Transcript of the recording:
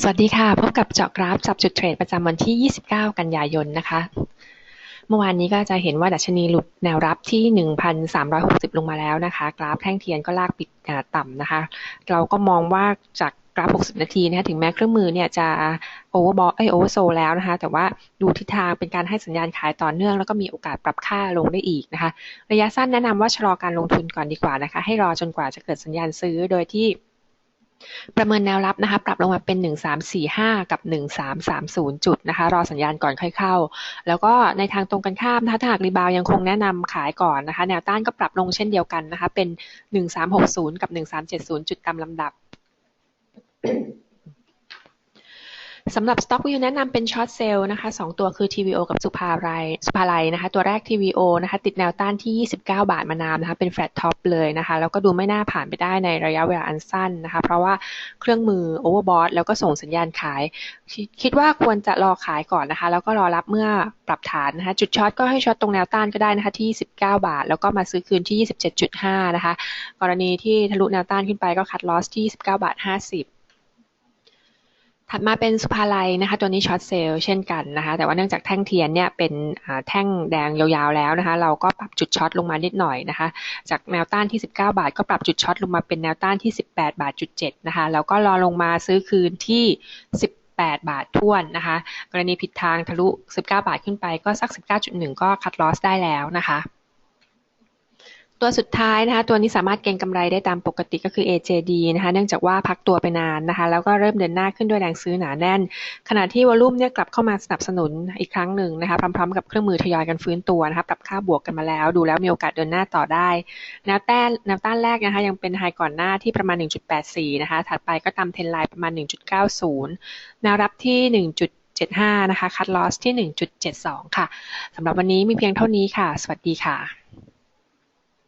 สวัสดีค่ะ พบกับเจาะกราฟจับจุดเทรดประจำวันที่ 29 กันยายนนะคะ เมื่อวานนี้ก็จะเห็นว่าดัชนีหลุดแนวรับที่ 1,360 ลงมาแล้วนะคะ กราฟแท่งเทียนก็ลากปิดต่ำนะคะ เราก็มองว่าจากกราฟ 60 นาทีนะคะถึงแม้เครื่องมือเนี่ยจะโอเวอร์บอลไอโอเวอร์โซแล้วนะคะ แต่ว่าดูทิศทางเป็นการให้สัญญาณขายต่อเนื่อง แล้วก็มีโอกาสปรับค่าลงได้อีกนะคะ ระยะสั้นแนะนำว่าชะลอการลงทุนก่อนดีกว่านะคะ ให้รอจนกว่าจะเกิดสัญญาณซื้อโดยที่ ประเมินแนวรับนะคะ ปรับลงมาเป็น 1345 กับ 1330 จุดนะคะ รอสัญญาณก่อนค่อยเข้า แล้วก็ในทางตรงกันข้ามนะคะถ้าหากรีบาวยังคงแนะนำขายก่อนนะคะ แนวต้านก็ปรับลงเช่นเดียวกันนะคะ เป็น 1360 กับ 1370 จุดตามลำดับ สำหรับ Stock View แนะนำเป็นช็อตเซลล์นะคะ2ตัวคือ TVO กับสุภาไรสุภาไรนะคะ ตัวแรก TVO นะคะ ติดแนวต้านที่ 29 บาทมานานนะคะ เป็นแฟลตท็อปเลยนะคะ แล้วก็ดูไม่น่าผ่านไปได้ในระยะเวลาอันสั้นนะคะ เพราะว่าเครื่องมือ Overbought แล้วก็ส่งสัญญาณขาย คิดว่าควรจะรอขายก่อนนะคะ แล้วก็รอรับเมื่อปรับฐานนะคะ จุดช็อตก็ให้ช็อตตรงแนวต้านก็ได้นะคะที่19บาท แล้วก็มาซื้อคืนที่ 27.5 นะคะ กรณีที่ทะลุแนวต้านขึ้นไปก็คัดลอสที่19บาท 50 ถัดมาเป็นสุภาลัยนะคะ ตัวนี้ช็อตเซลล์เช่นกันนะคะ แต่ว่าเนื่องจากแท่งเทียนเนี่ยเป็นแท่งแดงยาวๆแล้วนะคะ เราก็ปรับจุดช็อตลงมานิดหน่อยนะคะ จากแนวต้านที่ 19 บาท ก็ปรับจุดช็อตลงมาเป็นแนวต้านที่ 18 บาทจุด7นะคะแล้วก็รอลงมาซื้อคืนที่18บาทท้วนนะคะ กรณีผิดทางทะลุ 19 บาทขึ้นไปก็สัก 19.1 ก็คัดลอสได้แล้วนะคะ ตัวสุดท้ายนะคะ ตัวนี้สามารถเก็งกำไรได้ตามปกติก็คือ AJD นะคะ เนื่องจากว่าพักตัวไปนานนะคะ แล้วก็เริ่มเดินหน้าขึ้นด้วยแรงซื้อหนาแน่น ขณะที่วอลุ่มเนี่ยกลับเข้ามาสนับสนุนอีกครั้งหนึ่งนะคะ พร้อมๆ กับเครื่องมือทยอยกันฟื้นตัวนะคะ ปรับค่าบวกกันมาแล้ว ดูแล้วมีโอกาสเดินหน้าต่อได้ แนวต้านแนวต้านแรกนะคะ ยังเป็นไฮก่อนหน้าที่ประมาณ 1.84 นะคะ ถัดไปก็ตามเทนไลน์ประมาณ 1.90 แนวรับที่ 1.75 นะคะ คัดลอสที่ 1.72 ค่ะสำหรับวันนี้มีเพียงเท่านี้ค่ะ สวัสดีค่ะ